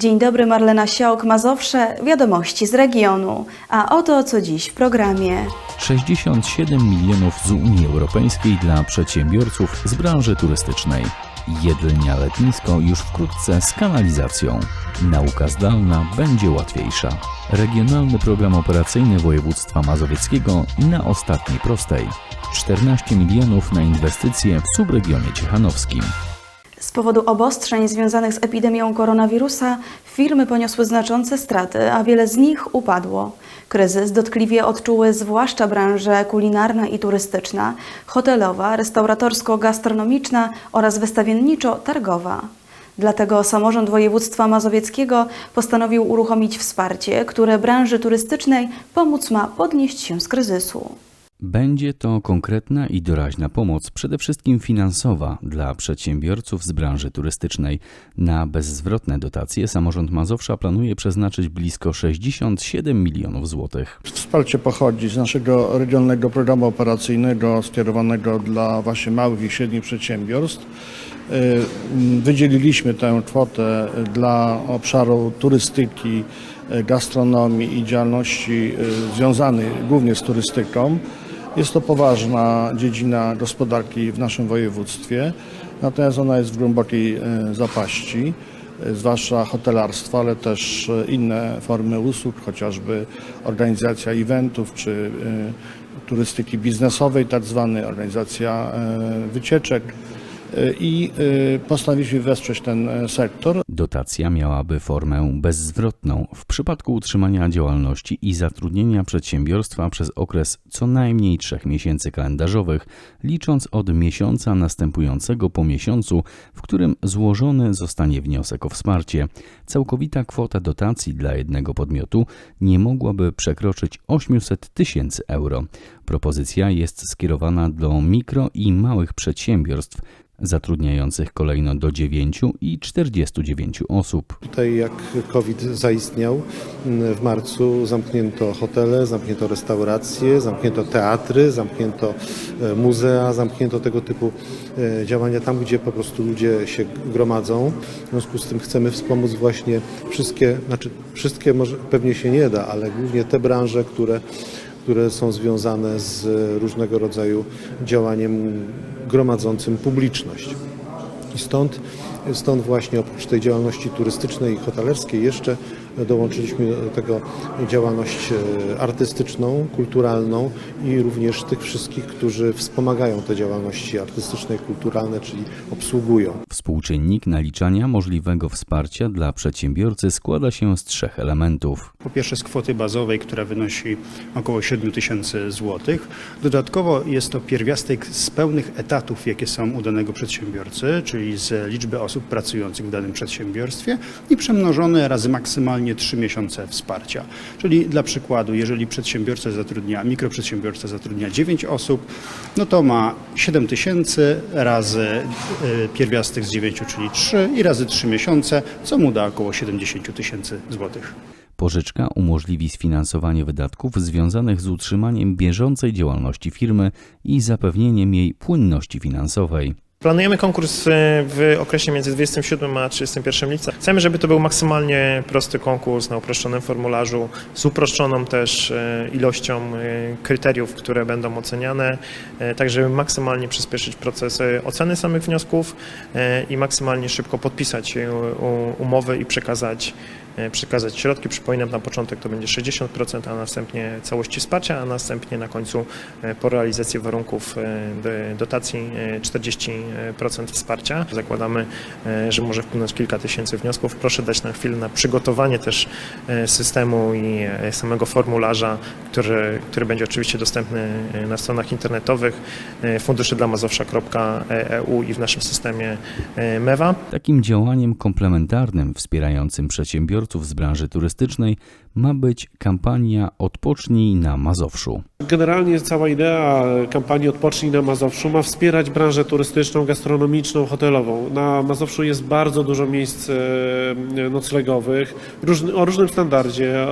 Dzień dobry, Marlena Siołk, Mazowsze, wiadomości z regionu. A oto co dziś w programie. 67 milionów z Unii Europejskiej dla przedsiębiorców z branży turystycznej. Jedlnia letnisko już wkrótce z kanalizacją. Nauka zdalna będzie łatwiejsza. Regionalny program operacyjny województwa mazowieckiego na ostatniej prostej. 14 milionów na inwestycje w subregionie ciechanowskim. Z powodu obostrzeń związanych z epidemią koronawirusa firmy poniosły znaczące straty, a wiele z nich upadło. Kryzys dotkliwie odczuły zwłaszcza branże kulinarna i turystyczna, hotelowa, restauratorsko-gastronomiczna oraz wystawienniczo-targowa. Dlatego samorząd województwa mazowieckiego postanowił uruchomić wsparcie, które branży turystycznej pomóc ma podnieść się z kryzysu. Będzie to konkretna i doraźna pomoc, przede wszystkim finansowa dla przedsiębiorców z branży turystycznej. Na bezzwrotne dotacje samorząd Mazowsza planuje przeznaczyć blisko 67 milionów złotych. Wsparcie pochodzi z naszego regionalnego programu operacyjnego skierowanego dla właśnie małych i średnich przedsiębiorstw. Y, Wydzieliliśmy tę kwotę dla obszaru turystyki, y, gastronomii i działalności y, związanych głównie z turystyką. Jest to poważna dziedzina gospodarki w naszym województwie, natomiast ona jest w głębokiej y, zapaści zwłaszcza hotelarstwa, ale też e, inne formy usług, chociażby organizacja eventów czy turystyki biznesowej, tak zwanej, organizacja wycieczek. I y, postanowiliśmy wesprzeć ten e, sektor. Dotacja miałaby formę bezzwrotną w przypadku utrzymania działalności i zatrudnienia przedsiębiorstwa przez okres co najmniej trzech miesięcy kalendarzowych, licząc od miesiąca następującego po miesiącu, w którym złożony zostanie wniosek o wsparcie. Całkowita kwota dotacji dla jednego podmiotu nie mogłaby przekroczyć 800 tysięcy euro. Propozycja jest skierowana do mikro i małych przedsiębiorstw zatrudniających kolejno do 9 i 49 osób. Tutaj jak COVID zaistniał m, w marcu zamknięto hotele, zamknięto restauracje, zamknięto teatry, zamknięto e, muzea, zamknięto tego typu e, działania tam, gdzie po prostu ludzie się gromadzą. W związku z tym chcemy wspomóc właśnie wszystkie, znaczy wszystkie może pewnie się nie da, ale głównie te branże, które które są związane z różnego rodzaju działaniem gromadzącym publiczność. I stąd, stąd właśnie oprócz tej działalności turystycznej i hotelerskiej jeszcze dołączyliśmy do tego działalność e, artystyczną, kulturalną i również tych wszystkich, którzy wspomagają te działalności artystyczne i kulturalne, czyli obsługują. Współczynnik naliczania możliwego wsparcia dla przedsiębiorcy składa się z trzech elementów. Po pierwsze z kwoty bazowej, która wynosi około 7 tysięcy złotych. Dodatkowo jest to pierwiastek z pełnych etatów, jakie są u danego przedsiębiorcy, czyli z liczby osób pracujących w danym przedsiębiorstwie i przemnożone razy maksymalnie 3 miesiące wsparcia. Czyli dla przykładu, jeżeli przedsiębiorca zatrudnia, mikroprzedsiębiorca zatrudnia 9 osób, no to ma 7 tysięcy razy y, pierwiastek z 9, czyli 3 i razy 3 miesiące, co mu da około 70 tysięcy złotych. Pożyczka umożliwi sfinansowanie wydatków związanych z utrzymaniem bieżącej działalności firmy i zapewnieniem jej płynności finansowej. Planujemy konkurs e, w okresie między 27 a 31 lipca. Chcemy, żeby to był maksymalnie prosty konkurs na uproszczonym formularzu, z uproszczoną też e, ilością e, kryteriów, które będą oceniane, tak żeby maksymalnie przyspieszyć proces oceny samych wniosków i maksymalnie szybko podpisać umowy i przekazać przekazać środki. Przypominam, na początek to będzie 60%, a następnie całości wsparcia, a następnie na końcu e, po realizacji warunków e, do- dotacji e, 40% wsparcia. Zakładamy, e, że może wpłynąć kilka tysięcy wniosków. Proszę dać nam chwilę na przygotowanie też e, systemu i e, samego formularza, który, który będzie oczywiście dostępny e, na stronach internetowych e, fundusze dla Mazowsza.eu i w naszym systemie e, MEWA. Takim działaniem komplementarnym wspierającym przedsiębiorców z branży turystycznej ma być kampania Odpocznij na Mazowszu. Generalnie cała idea kampanii Odpocznij na Mazowszu ma wspierać branżę turystyczną, gastronomiczną, hotelową. Na Mazowszu jest bardzo dużo miejsc e, noclegowych o różnym standardzie, e,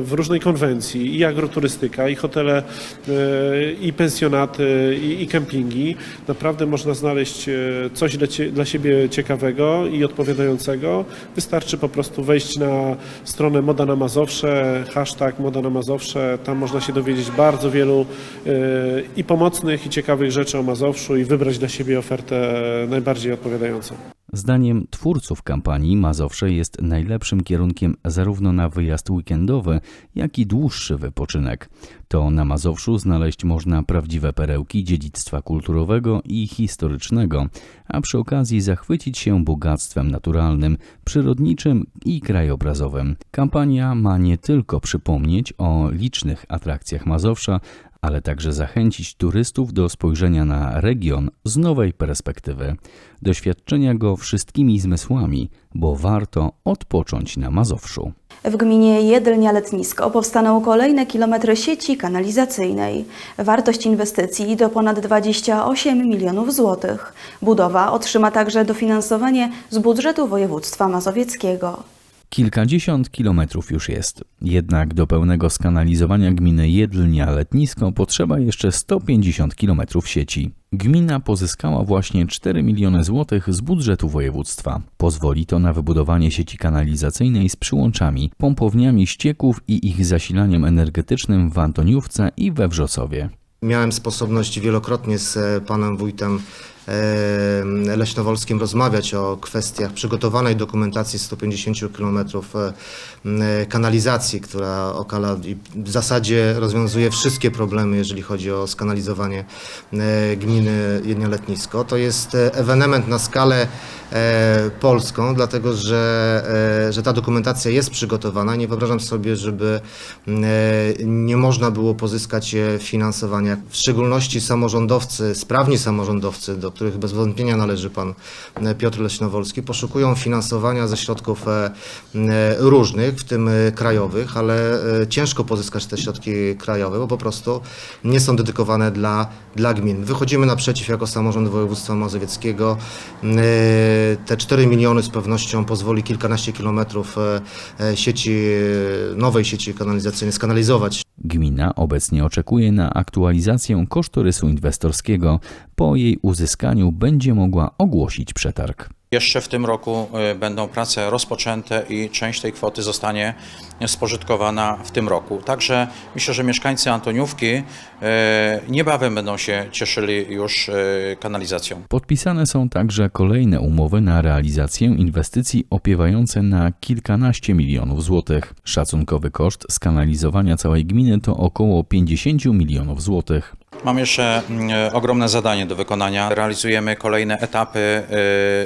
w różnej konwencji, i agroturystyka, i hotele, e, i pensjonaty, i, kempingi. Naprawdę można znaleźć coś dla, dla siebie ciekawego i odpowiadającego. Wystarczy po prostu wejść na stronę Moda na Mazowsze, hashtag Moda na Mazowsze. Tam można się dowiedzieć bardzo wielu e, i pomocnych, i ciekawych rzeczy o Mazowszu i wybrać dla siebie ofertę najbardziej odpowiadającą. Zdaniem twórców kampanii Mazowsze jest najlepszym kierunkiem zarówno na wyjazd weekendowy, jak i dłuższy wypoczynek. To na Mazowszu znaleźć można prawdziwe perełki dziedzictwa kulturowego i historycznego, a przy okazji zachwycić się bogactwem naturalnym, przyrodniczym i krajobrazowym. Kampania ma nie tylko przypomnieć o licznych atrakcjach Mazowsza, ale także zachęcić turystów do spojrzenia na region z nowej perspektywy, doświadczenia go wszystkimi zmysłami, bo warto odpocząć na Mazowszu. W gminie Jedlnia Letnisko powstaną kolejne kilometry sieci kanalizacyjnej. Wartość inwestycji to ponad 28 milionów złotych. Budowa otrzyma także dofinansowanie z budżetu województwa mazowieckiego. Kilkadziesiąt kilometrów już jest, jednak do pełnego skanalizowania gminy Jedlnia Letnisko potrzeba jeszcze 150 kilometrów sieci. Gmina pozyskała właśnie 4 miliony złotych z budżetu województwa. Pozwoli to na wybudowanie sieci kanalizacyjnej z przyłączami, pompowniami ścieków i ich zasilaniem energetycznym w Antoniówce i we Wrzosowie. Miałem sposobność wielokrotnie z panem wójtem Leśnowolskim rozmawiać o kwestiach przygotowanej dokumentacji 150 km e, kanalizacji, która okala i w zasadzie rozwiązuje wszystkie problemy, jeżeli chodzi o skanalizowanie e, gminy Jednia Letnisko. To jest e, ewenement na skalę e, polską, dlatego że, e, że ta dokumentacja jest przygotowana. Nie wyobrażam sobie, żeby e, nie można było pozyskać e, finansowania. W szczególności samorządowcy, sprawni samorządowcy, do których bez wątpienia należy pan e, Piotr Leśnowolski, poszukują finansowania ze środków e, e, różnych, w tym e, krajowych, ale e, ciężko pozyskać te środki krajowe, bo po prostu nie są dedykowane dla, dla gmin. Wychodzimy naprzeciw jako samorząd województwa mazowieckiego. Te 4 miliony z pewnością pozwoli kilkanaście kilometrów e, e, sieci, e, nowej sieci kanalizacyjnej skanalizować. Gmina obecnie oczekuje na aktualizację kosztorysu inwestorskiego. Po jej uzyskaniu będzie mogła ogłosić przetarg. Jeszcze w tym roku y, będą prace rozpoczęte i część tej kwoty zostanie spożytkowana w tym roku. Także myślę, że mieszkańcy Antoniówki y, niebawem będą się cieszyli już y, kanalizacją. Podpisane są także kolejne umowy na realizację inwestycji opiewające na kilkanaście milionów złotych. Szacunkowy koszt skanalizowania całej gminy to około 50 milionów złotych. Mam jeszcze mm, ogromne zadanie do wykonania. Realizujemy kolejne etapy,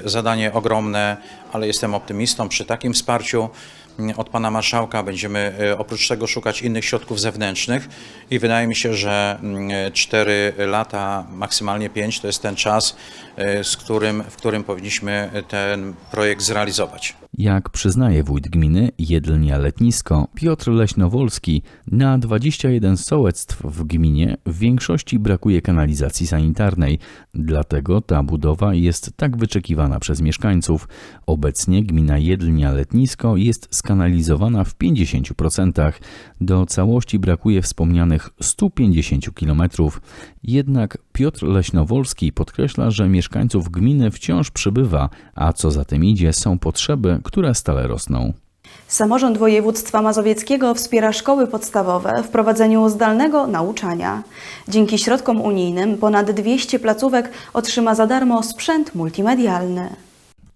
y, zadanie ogromne, ale jestem optymistą. Przy takim wsparciu mm, od pana marszałka będziemy y, oprócz tego szukać innych środków zewnętrznych i wydaje mi się, że 4 lata, maksymalnie 5 to jest ten czas, z którym, w którym powinniśmy ten projekt zrealizować. Jak przyznaje wójt gminy Jedlnia Letnisko Piotr Leśnowolski, na 21 sołectw w gminie w większości brakuje kanalizacji sanitarnej, dlatego ta budowa jest tak wyczekiwana przez mieszkańców. Obecnie gmina Jedlnia Letnisko jest skanalizowana w 50%. Do całości brakuje wspomnianych 150 km. Jednak Piotr Leśnowolski podkreśla, że mieszkańców gminy wciąż przybywa, a co za tym idzie są potrzeby, które stale rosną. Samorząd województwa mazowieckiego wspiera szkoły podstawowe w prowadzeniu zdalnego nauczania. Dzięki środkom unijnym ponad 200 placówek otrzyma za darmo sprzęt multimedialny.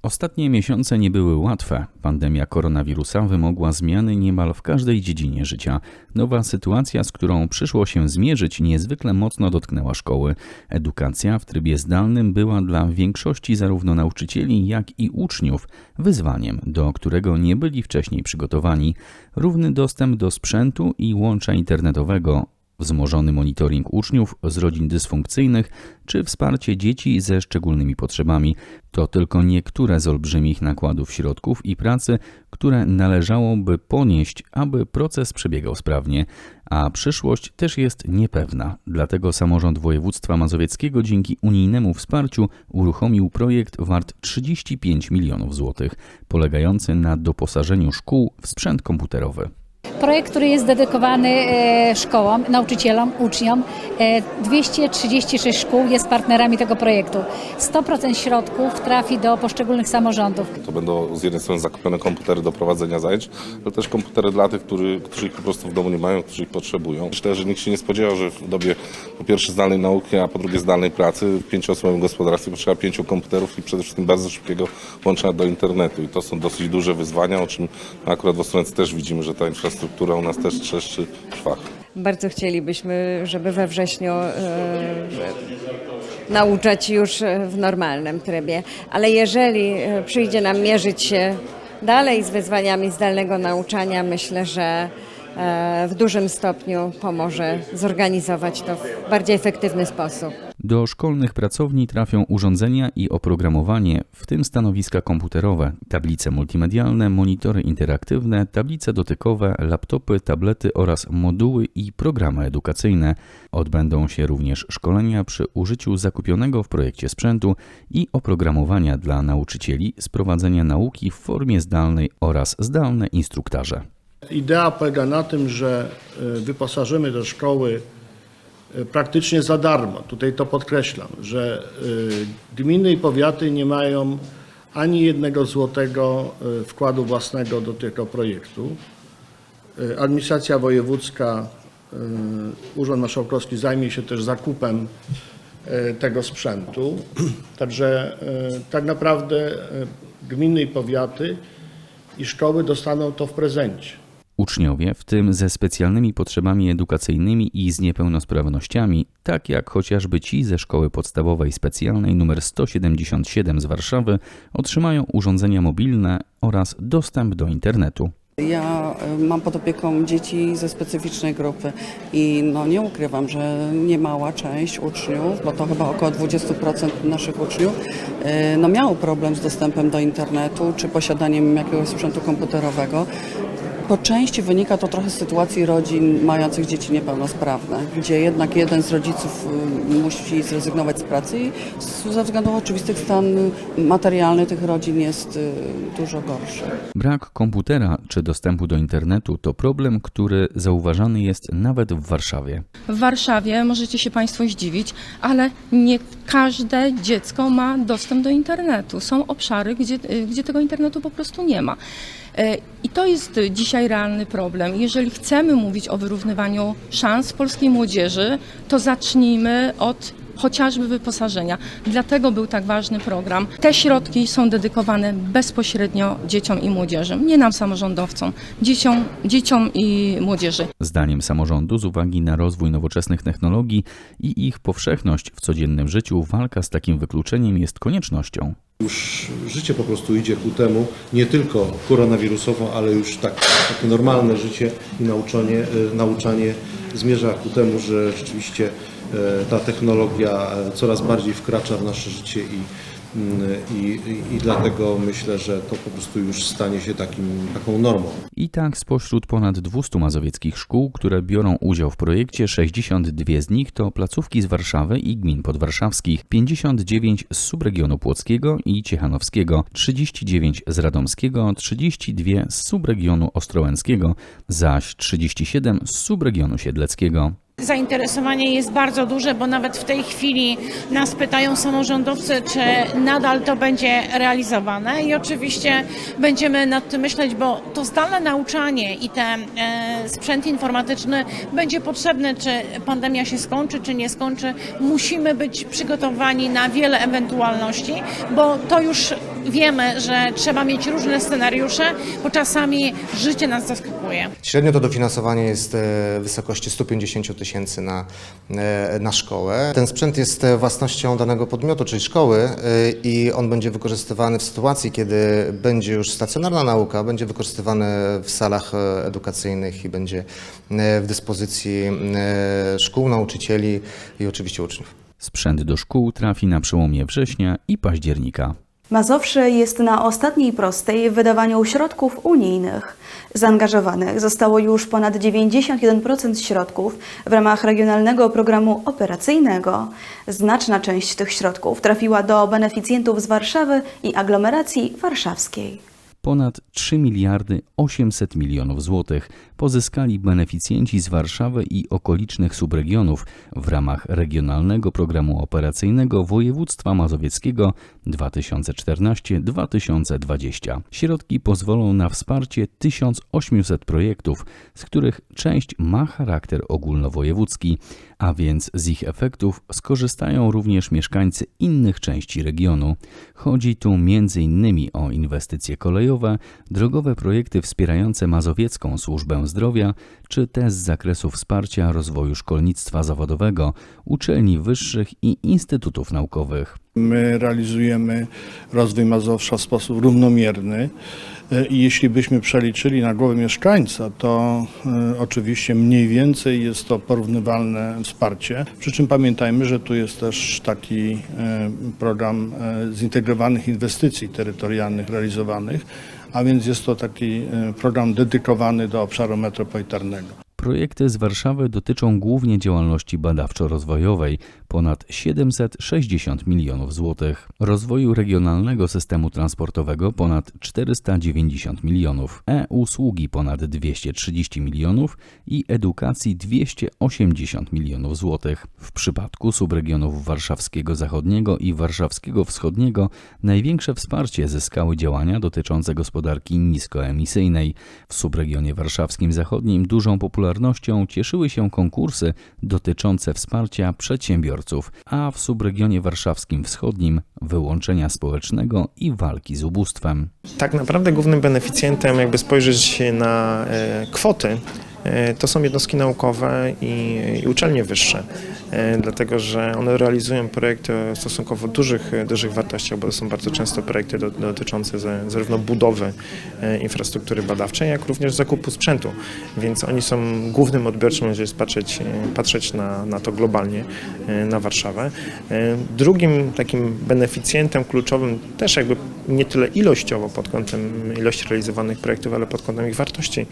Ostatnie miesiące nie były łatwe. Pandemia koronawirusa wymogła zmiany niemal w każdej dziedzinie życia. Nowa sytuacja, z którą przyszło się zmierzyć, niezwykle mocno dotknęła szkoły. Edukacja w trybie zdalnym była dla większości zarówno nauczycieli, jak i uczniów wyzwaniem, do którego nie byli wcześniej przygotowani. Równy dostęp do sprzętu i łącza internetowego wzmożony monitoring uczniów z rodzin dysfunkcyjnych czy wsparcie dzieci ze szczególnymi potrzebami. To tylko niektóre z olbrzymich nakładów środków i pracy, które należałoby ponieść, aby proces przebiegał sprawnie, a przyszłość też jest niepewna. Dlatego samorząd województwa mazowieckiego dzięki unijnemu wsparciu uruchomił projekt wart 35 milionów złotych, polegający na doposażeniu szkół w sprzęt komputerowy. Projekt, który jest dedykowany e, szkołom, nauczycielom, uczniom. E, 236 szkół jest partnerami tego projektu. 100% środków trafi do poszczególnych samorządów. To będą z jednej strony zakupione komputery do prowadzenia zajęć, ale też komputery dla tych, którzy, którzy ich po prostu w domu nie mają, którzy ich potrzebują. Myślę, że nikt się nie spodziewał, że w dobie po pierwsze zdalnej nauki, a po drugie zdalnej pracy w pięcioosobowym gospodarstwie potrzeba pięciu komputerów i przede wszystkim bardzo szybkiego łączenia do internetu. I to są dosyć duże wyzwania, o czym akurat w Ostrowcu też widzimy, że ta infrastruktura u nas też trzeszczy w szwach. Bardzo chcielibyśmy, żeby we wrześniu e, nauczać już e, w normalnym trybie, ale jeżeli e, przyjdzie nam mierzyć się dalej z wyzwaniami zdalnego nauczania, myślę, że w dużym stopniu pomoże zorganizować to w bardziej efektywny sposób. Do szkolnych pracowni trafią urządzenia i oprogramowanie, w tym stanowiska komputerowe, tablice multimedialne, monitory interaktywne, tablice dotykowe, laptopy, tablety oraz moduły i programy edukacyjne. Odbędą się również szkolenia przy użyciu zakupionego w projekcie sprzętu i oprogramowania dla nauczycieli z prowadzenia nauki w formie zdalnej oraz zdalne instruktarze. Idea polega na tym, że y, wyposażymy te szkoły y, praktycznie za darmo. Tutaj to podkreślam, że y, gminy i powiaty nie mają ani jednego złotego wkładu własnego do tego projektu. Administracja wojewódzka, Urząd Marszałkowski zajmie się też zakupem tego sprzętu. Także tak naprawdę gminy i powiaty i szkoły dostaną to w prezencie. Uczniowie, w tym ze specjalnymi potrzebami edukacyjnymi i z niepełnosprawnościami, tak jak chociażby ci ze szkoły podstawowej specjalnej nr 177 z Warszawy, otrzymają urządzenia mobilne oraz dostęp do internetu. Ja y, mam pod opieką dzieci ze specyficznej grupy i no nie ukrywam, że niemała część uczniów, bo to chyba około 20% naszych uczniów, y, no miało problem z dostępem do internetu czy posiadaniem jakiegoś sprzętu komputerowego. Po części wynika to trochę z sytuacji rodzin mających dzieci niepełnosprawne, gdzie jednak jeden z rodziców y, musi zrezygnować z pracy i z- ze względów oczywistych stan materialny tych rodzin jest y, dużo gorszy. Brak komputera czy dostępu do internetu to problem, który zauważany jest nawet w Warszawie. W Warszawie możecie się Państwo zdziwić, ale nie każde dziecko ma dostęp do internetu. Są obszary, gdzie, y, gdzie tego internetu po prostu nie ma. I to jest dzisiaj realny problem. Jeżeli chcemy mówić o wyrównywaniu szans polskiej młodzieży, to zacznijmy od chociażby wyposażenia. Dlatego był tak ważny program. Te środki są dedykowane bezpośrednio dzieciom i młodzieży, nie nam samorządowcom, dzieciom, dzieciom i młodzieży. Zdaniem samorządu, z uwagi na rozwój nowoczesnych technologii i ich powszechność w codziennym życiu, walka z takim wykluczeniem jest koniecznością. Już życie po prostu idzie ku temu, nie tylko koronawirusowo, ale już tak, takie normalne życie i nauczanie, e, nauczanie zmierza ku temu, że rzeczywiście ta technologia e, coraz bardziej wkracza w nasze życie mm, i, i, i dlatego myślę, że to po prostu już stanie się takim, taką normą. I tak spośród ponad 200 mazowieckich szkół, które biorą udział w projekcie, 62 z nich to placówki z Warszawy i gmin podwarszawskich, 59 z subregionu płockiego i ciechanowskiego, 39 z radomskiego, 32 z subregionu ostrołęckiego, zaś 37 z subregionu siedleckiego. Zainteresowanie jest bardzo duże, bo nawet w tej chwili nas pytają samorządowcy, czy nadal to będzie realizowane i oczywiście będziemy nad tym myśleć, bo to zdalne nauczanie i ten e, sprzęt informatyczny będzie potrzebny, czy pandemia się skończy, czy nie skończy. Musimy być przygotowani na wiele ewentualności, bo to już wiemy, że trzeba mieć różne scenariusze, bo czasami życie nas zaskakuje. Potrzebuje. Średnio to dofinansowanie jest e, w wysokości 150 tysięcy na, e, na szkołę. Ten sprzęt jest e, własnością danego podmiotu, czyli szkoły i on będzie wykorzystywany w sytuacji, kiedy będzie już stacjonarna nauka, będzie wykorzystywany w salach edukacyjnych i będzie w dyspozycji szkół, nauczycieli i oczywiście uczniów. Sprzęt do szkół trafi na przełomie września i października. Mazowsze jest na ostatniej prostej w wydawaniu środków unijnych. Zaangażowanych zostało już ponad 91% środków w ramach regionalnego programu operacyjnego. Znaczna część tych środków trafiła do beneficjentów z Warszawy i aglomeracji warszawskiej. Ponad 3 miliardy 800 milionów złotych pozyskali beneficjenci z Warszawy i okolicznych subregionów w ramach Regionalnego Programu Operacyjnego Województwa Mazowieckiego 2014-2020. Środki pozwolą na wsparcie 1800 projektów, z których część ma charakter ogólnowojewódzki, a więc z ich efektów skorzystają również mieszkańcy innych części regionu. Chodzi tu m.in. o inwestycje kolejowe, drogowe projekty wspierające mazowiecką służbę zdrowia, czy te z zakresu wsparcia rozwoju szkolnictwa zawodowego, uczelni wyższych i instytutów naukowych. My realizujemy rozwój Mazowsza w sposób równomierny e, i jeśli byśmy przeliczyli na głowę mieszkańca, to e, oczywiście mniej więcej jest to porównywalne wsparcie. Przy czym pamiętajmy, że tu jest też taki e, program zintegrowanych inwestycji terytorialnych realizowanych, a więc jest to taki e, program dedykowany do obszaru metropolitarnego. Projekty z Warszawy dotyczą głównie działalności badawczo-rozwojowej, ponad 760 milionów złotych, rozwoju regionalnego systemu transportowego ponad 490 milionów, e-usługi ponad 230 milionów i edukacji 280 milionów złotych. W przypadku subregionów warszawskiego zachodniego i warszawskiego wschodniego największe wsparcie zyskały działania dotyczące gospodarki niskoemisyjnej. W subregionie warszawskim zachodnim dużą popularnością cieszyły się konkursy dotyczące wsparcia przedsiębiorców, a w subregionie warszawskim wschodnim wyłączenia społecznego i walki z ubóstwem. Tak naprawdę głównym beneficjentem, jakby spojrzeć na e, kwoty, e, to są jednostki naukowe i, i uczelnie wyższe, dlatego że one realizują projekty o stosunkowo dużych, dużych wartościach, bo to są bardzo często projekty do, dotyczące za- zarówno budowy e, infrastruktury badawczej, jak również zakupu sprzętu, więc oni są głównym odbiorcą, jeżeli patrzeć, e, patrzeć na, na to globalnie, e, na Warszawę. E, Drugim takim beneficjentem kluczowym, też jakby nie tyle ilościowo pod kątem ilości realizowanych projektów, ale pod kątem ich wartości,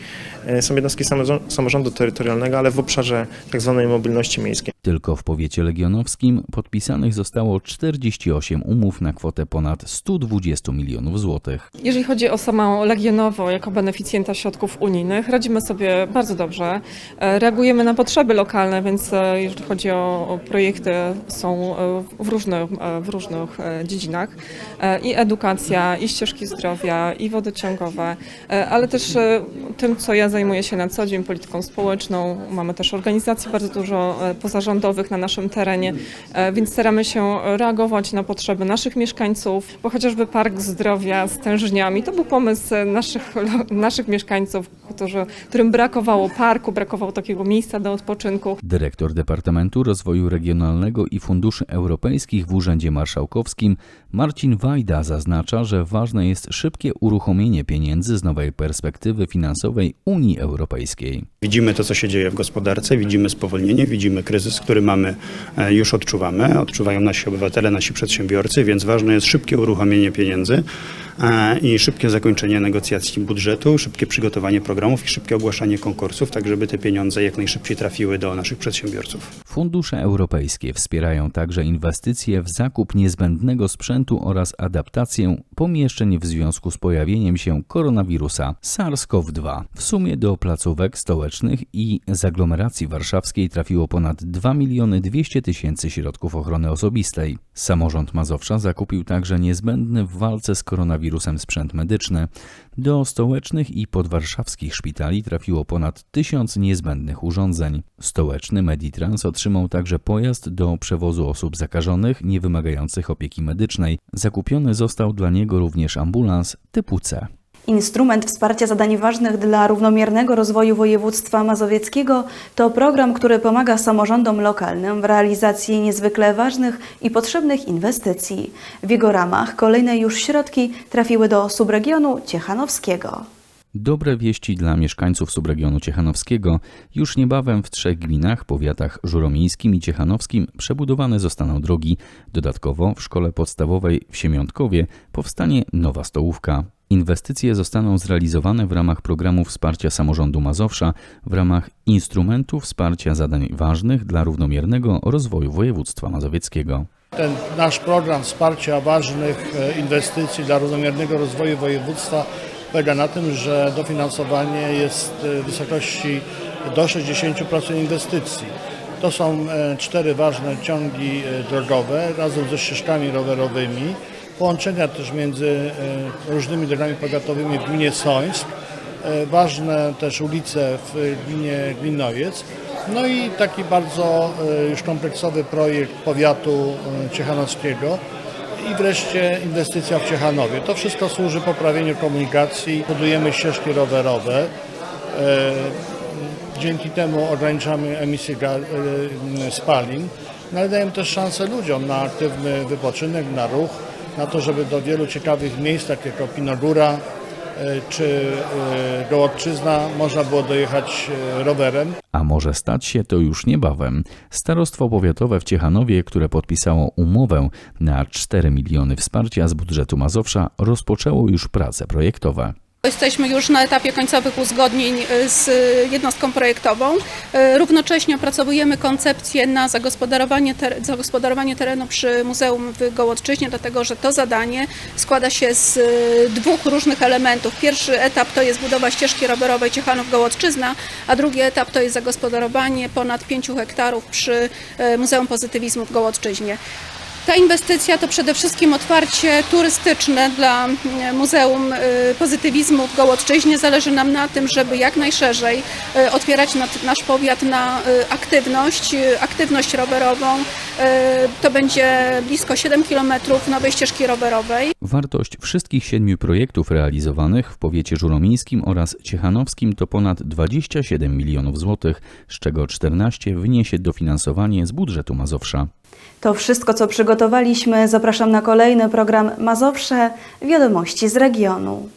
e, są jednostki samorządu terytorialnego, ale w obszarze tak zwanej mobilności miejskiej. Tylko w powiecie legionowskim podpisanych zostało 48 umów na kwotę ponad 120 milionów złotych. Jeżeli chodzi o samą Legionowo jako beneficjenta środków unijnych, radzimy sobie bardzo dobrze. E, Reagujemy na potrzeby lokalne, więc e, jeżeli chodzi o, projekty, są e, w różnych, w różnych dziedzinach. I edukacja, i ścieżki zdrowia, i wodociągowe, e, ale też tym, co ja zajmuję się na co dzień, polityką społeczną. Mamy też organizacji bardzo dużo e, na naszym terenie, e, więc staramy się reagować na potrzeby naszych mieszkańców, bo chociażby Park Zdrowia z tężniami to był pomysł naszych, naszych mieszkańców, którzy, którym brakowało parku, brakowało takiego miejsca do odpoczynku. Dyrektor Departamentu Rozwoju Regionalnego i Funduszy Europejskich w Urzędzie Marszałkowskim Marcin Wajda zaznacza, że ważne jest szybkie uruchomienie pieniędzy z nowej perspektywy finansowej Unii Europejskiej. Widzimy to, co się dzieje w gospodarce, widzimy spowolnienie, widzimy kryzys, który mamy, e, już odczuwamy, odczuwają nasi obywatele, nasi przedsiębiorcy, więc ważne jest szybkie uruchomienie pieniędzy e, i szybkie zakończenie negocjacji budżetu, szybkie przygotowanie programów i szybkie ogłaszanie konkursów, tak żeby te pieniądze jak najszybciej trafiły do naszych przedsiębiorców. Fundusze europejskie wspierają także inwestycje w zakup niezbędnego sprzętu oraz adaptację pomieszczeń w związku z pojawieniem się koronawirusa SARS-CoV-2. W sumie do placówek stołecznych i z aglomeracji warszawskiej trafiło ponad 2 miliony 200 tysięcy środków ochrony osobistej. Samorząd Mazowsza zakupił także niezbędny w walce z koronawirusem sprzęt medyczny. Do stołecznych i podwarszawskich szpitali trafiło ponad tysiąc niezbędnych urządzeń. Stołeczny Meditrans otrzymał także pojazd do przewozu osób zakażonych, nie wymagających opieki medycznej. Zakupiony został dla niego również ambulans typu C. Instrument wsparcia zadań ważnych dla równomiernego rozwoju województwa mazowieckiego to program, który pomaga samorządom lokalnym w realizacji niezwykle ważnych i potrzebnych inwestycji. W jego ramach kolejne już środki trafiły do subregionu Ciechanowskiego. Dobre wieści dla mieszkańców subregionu ciechanowskiego. Już niebawem w trzech gminach, powiatach żuromińskim i ciechanowskim przebudowane zostaną drogi. Dodatkowo w szkole podstawowej w Siemiątkowie powstanie nowa stołówka. Inwestycje zostaną zrealizowane w ramach programu wsparcia samorządu Mazowsza, w ramach instrumentu wsparcia zadań ważnych dla równomiernego rozwoju województwa mazowieckiego. Ten nasz program wsparcia ważnych e, inwestycji dla równomiernego rozwoju województwa polega na tym, że dofinansowanie jest e, w wysokości do 60% inwestycji. To są e, cztery ważne ciągi e, drogowe razem ze ścieżkami rowerowymi, połączenia też między e, różnymi drogami powiatowymi w gminie Sońsk, ważne też ulice w gminie Glinowiec, no i taki bardzo już kompleksowy projekt powiatu ciechanowskiego i wreszcie inwestycja w Ciechanowie. To wszystko służy poprawieniu komunikacji, budujemy ścieżki rowerowe. E, Dzięki temu ograniczamy emisję e, spalin, no ale dajemy też szansę ludziom na aktywny wypoczynek, na ruch, na to, żeby do wielu ciekawych miejsc, tak jak Opinogóra czy e, Gołodczyzna, można było dojechać e, rowerem. A może stać się to już niebawem. Starostwo Powiatowe w Ciechanowie, które podpisało umowę na 4 miliony wsparcia z budżetu Mazowsza, rozpoczęło już prace projektowe. Jesteśmy już na etapie końcowych uzgodnień y, z jednostką projektową. Y, Równocześnie opracowujemy koncepcję na zagospodarowanie, ter- zagospodarowanie terenu przy Muzeum w Gołodczyźnie, dlatego że to zadanie składa się z y, dwóch różnych elementów. Pierwszy etap to jest budowa ścieżki rowerowej Ciechanów-Gołodczyzna, a drugi etap to jest zagospodarowanie ponad 5 hektarów przy Muzeum Pozytywizmu w Gołodczyźnie. Ta inwestycja to przede wszystkim otwarcie turystyczne dla mm, Muzeum y, Pozytywizmu w Gołodczyźnie. Zależy nam na tym, żeby jak najszerzej y, otwierać nasz powiat na y, aktywność, aktywność rowerową. To będzie blisko 7 km nowej ścieżki rowerowej. Wartość wszystkich siedmiu projektów realizowanych w powiecie żuromińskim oraz ciechanowskim to ponad 27 milionów złotych, z czego 14 wyniesie dofinansowanie z budżetu Mazowsza. To wszystko, co przygotowaliśmy. Zapraszam na kolejny program Mazowsze Wiadomości z regionu.